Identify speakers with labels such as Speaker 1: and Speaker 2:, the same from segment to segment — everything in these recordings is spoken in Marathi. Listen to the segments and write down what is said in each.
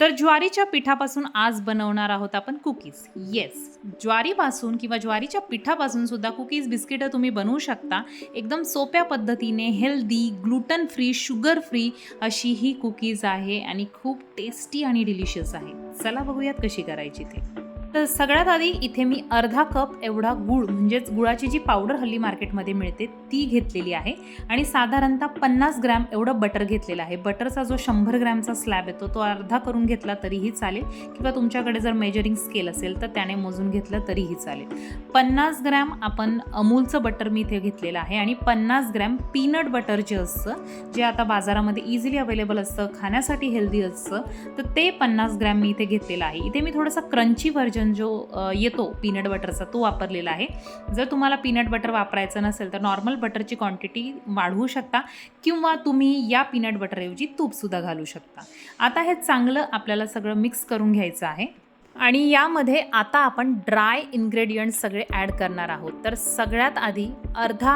Speaker 1: तर ज्वारीच्या पिठापासून आज बनवणार आहोत आपण कुकीज येस ज्वारीपासून किंवा ज्वारीच्या पिठापासून सुद्धा कुकीज बिस्किटं तुम्ही बनवू शकता. एकदम सोप्या पद्धतीने healthy gluten free sugar free अशी ही कुकीज आहे आणि खूप टेस्टी आणि डिलिशियस आहे. चला बघूयात कशी करायची ते. तर सगळ्यात आधी इथे मी अर्धा कप एवढा गुळ म्हणजेच गुळाची जी पावडर हल्ली मार्केटमध्ये मिळते ती घेतलेली आहे. आणि साधारणतः पन्नास ग्रॅम एवढं बटर घेतलेलं आहे. बटरचा जो शंभर ग्रॅमचा स्लॅब येतो तो अर्धा करून घेतला तरीही चालेल. किंवा तुमच्याकडे जर मेजरिंग स्केल असेल तर त्याने मोजून घेतलं तरीही चालेल. पन्नास ग्रॅम आपण अमूलचं बटर मी इथे घेतलेलं आहे. आणि पन्नास ग्रॅम पीनट बटर जे असतं जे आता बाजारामध्ये इझिली अवेलेबल असतं खाण्यासाठी हेल्दी असतं तर ते पन्नास ग्रॅम मी इथे घेतलेलं आहे. इथे मी थोडंसं क्रंची व्हर्जन जो येतो पीनट बटरचा तो वापरलेला आहे. जर तुम्हाला पीनट बटर वापरायचं नसेल तर नॉर्मल बटरची क्वांटिटी वाढवू शकता किंवा तुम्ही या पीनट बटरऐवजी तूपसुद्धा घालू शकता. आता हे चांगलं आपल्याला सगळं मिक्स करून घ्यायचं आहे. आणि यामध्ये आता आपण ड्राय इन्ग्रेडियंट्स सगळे ॲड करणार आहोत. तर सगळ्यात आधी अर्धा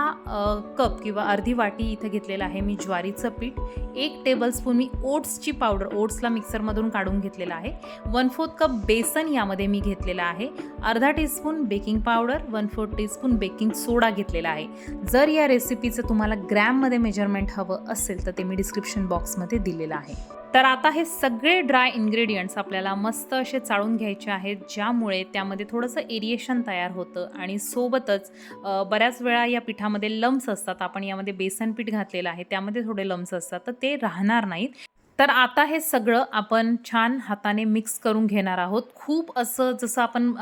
Speaker 1: कप किंवा अर्धी वाटी इथं घेतलेलं आहे मी ज्वारीचं पीठ. एक टेबलस्पून मी ओट्सची पावडर ओट्सला मिक्सरमधून काढून घेतलेलं आहे. वन फोर्थ कप बेसन यामध्ये मी घेतलेलं आहे. अर्धा teaspoon baking powder one fourth teaspoon baking soda घेतलेला आहे. जर या रेसिपीचं तुम्हाला ग्रॅममध्ये मेजरमेंट हवं असेल तर ते मी डिस्क्रिप्शन बॉक्समध्ये दिलेलं आहे. तर आता हे सगळे ड्राय इन्ग्रेडियंट्स आपल्याला मस्त असे चाळून घ्यायचे आहेत ज्यामुळे त्यामध्ये थोडंसं एरिएशन तयार होतं आणि सोबतच बऱ्याच वेळा या पिठामध्ये लम्स असतात. आपण यामध्ये बेसन पीठ घातलेलं आहे त्यामध्ये थोडे लम्स असतात तर ते राहणार नाहीत. तर आता हे सगळं आपण छान हाताने मिक्स करून घेणार आहोत. खूप असं जसं आपण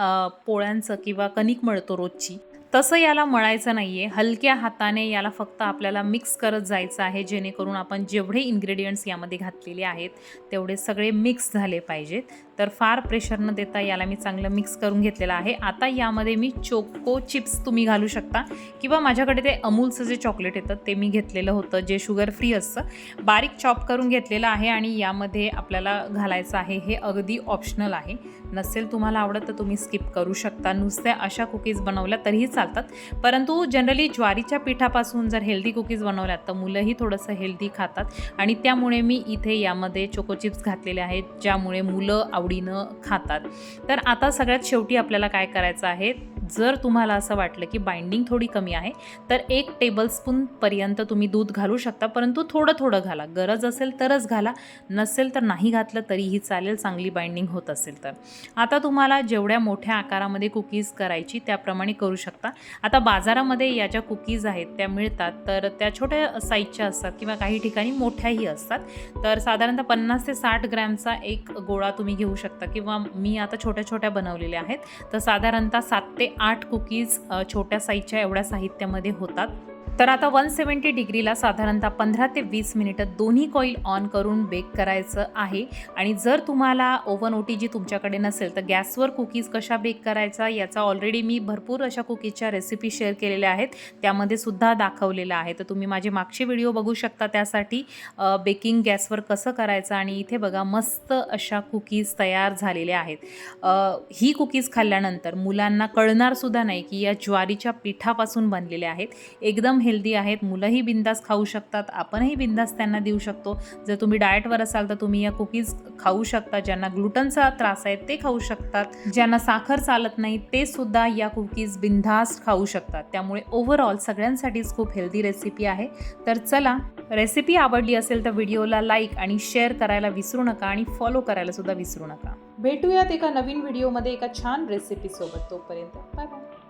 Speaker 1: पोळ्यांचं किंवा कणिक मळतो रोजची तसं याला मळायचं नाही आहे हलक्या हाताने याला फक्त आपल्याला मिक्स करत जायचं आहे. जेणेकरून आपण जेवढे इन्ग्रेडियंट्स यामध्ये घातलेले आहेत तेवढे सगळे मिक्स झाले पाहिजेत. तर फार प्रेशर न देता याला मी चांगलं मिक्स करून घेतलेलं आहे. आता यामध्ये मी चोको चिप्स तुम्ही घालू शकता. किंवा माझ्याकडे ते अमूलचं जे चॉकलेट येतं ते मी घेतलेलं होतं जे शुगर फ्री असतं. बारीक चॉप करून घेतलेलं आहे आणि यामध्ये आपल्याला घालायचं आहे हे अगदी ऑप्शनल आहे. नसेल तुम्हाला आवडत तर तुम्ही स्किप करू शकता. नुसत्या अशा कुकीज बनवल्या तरीही चालतात. परंतु जनरली ज्वारीच्या पिठापासून जर हेल्दी कुकीज बनवल्यात तर मुलंही थोडंसं हेल्दी खातात. आणि त्यामुळे मी इथे यामध्ये चोको चिप्स घातलेले आहेत ज्यामुळे मुलं आवडीनं खातात. तर आता सगळ्यात शेवटी आपल्याला काय करायचं आहे? जर तुम्हाला असं वाटलं की बाइंडिंग थोडी कमी आहे तर एक टेबलस्पूनपर्यंत तुम्ही दूध घालू शकता. परंतु थोडं थोडं घाला. गरज असेल तरच घाला. नसेल तर नाही घातलं तरीही चालेल चांगली बाइंडिंग होत असेल तर. आता तुम्हाला जेवढ्या मोठ्या आकारामध्ये कुकीज करायची त्याप्रमाणे करू शकता. आता बाजारामध्ये या ज्या कुकीज आहेत त्या मिळतात. तर त्या छोट्या साईजच्या असतात किंवा काही ठिकाणी मोठ्याही असतात. तर साधारणतः पन्नास ते साठ ग्रॅमचा एक गोळा तुम्ही घेऊ शकता. किंवा मी आता छोट्या छोट्या बनवलेल्या आहेत. तर साधारणतः सात ते आठ कुकीज छोट्या साईजच्या एवढ्या साहित्यामध्ये होतात. तर आता वन सेवन्टी डिग्रीला साधारणतः पंधरा ते वीस मिनिटं दोन्ही कॉईल ऑन करून बेक करायचं आहे. आणि जर तुम्हाला ओव्हन ओ टी जी तुमच्याकडे नसेल तर गॅसवर कुकीज कशा बेक करायचा याचा ऑलरेडी मी भरपूर अशा कुकीजच्या रेसिपी शेअर केलेल्या आहेत. त्यामध्ये सुद्धा दाखवलेलं आहे. तर तुम्ही माझे मागचे व्हिडिओ बघू शकता त्यासाठी. बेकिंग गॅसवर कसं करायचं आणि इथे बघा मस्त अशा कुकीज तयार झालेल्या आहेत. ही कुकीज खाल्ल्यानंतर मुलांना कळणारसुद्धा नाही की या ज्वारीच्या पिठापासून बनलेल्या आहेत. एकदम हेल्दी आहेत मुलंही बिंदास खाऊ शकतात आपणही बिंदास त्यांना देऊ शकतो. जर तुम्ही डाएटवर असाल तर तुम्ही या कुकीज खाऊ शकता ज्यांना ग्लुटनचा त्रास आहे ते खाऊ शकतात. ज्यांना साखर चालत नाही ते सुद्धा या कुकीज बिंदास खाऊ शकतात. त्यामुळे ओव्हरऑल सगळ्यांसाठीच खूप हेल्दी रेसिपी आहे. तर चला रेसिपी आवडली असेल तर व्हिडिओला लाईक आणि शेअर करायला विसरू नका आणि फॉलो करायला सुद्धा विसरू नका. भेटूयात एका नवीन व्हिडिओमध्ये एका छान रेसिपीसोबत तोपर्यंत बाय बाय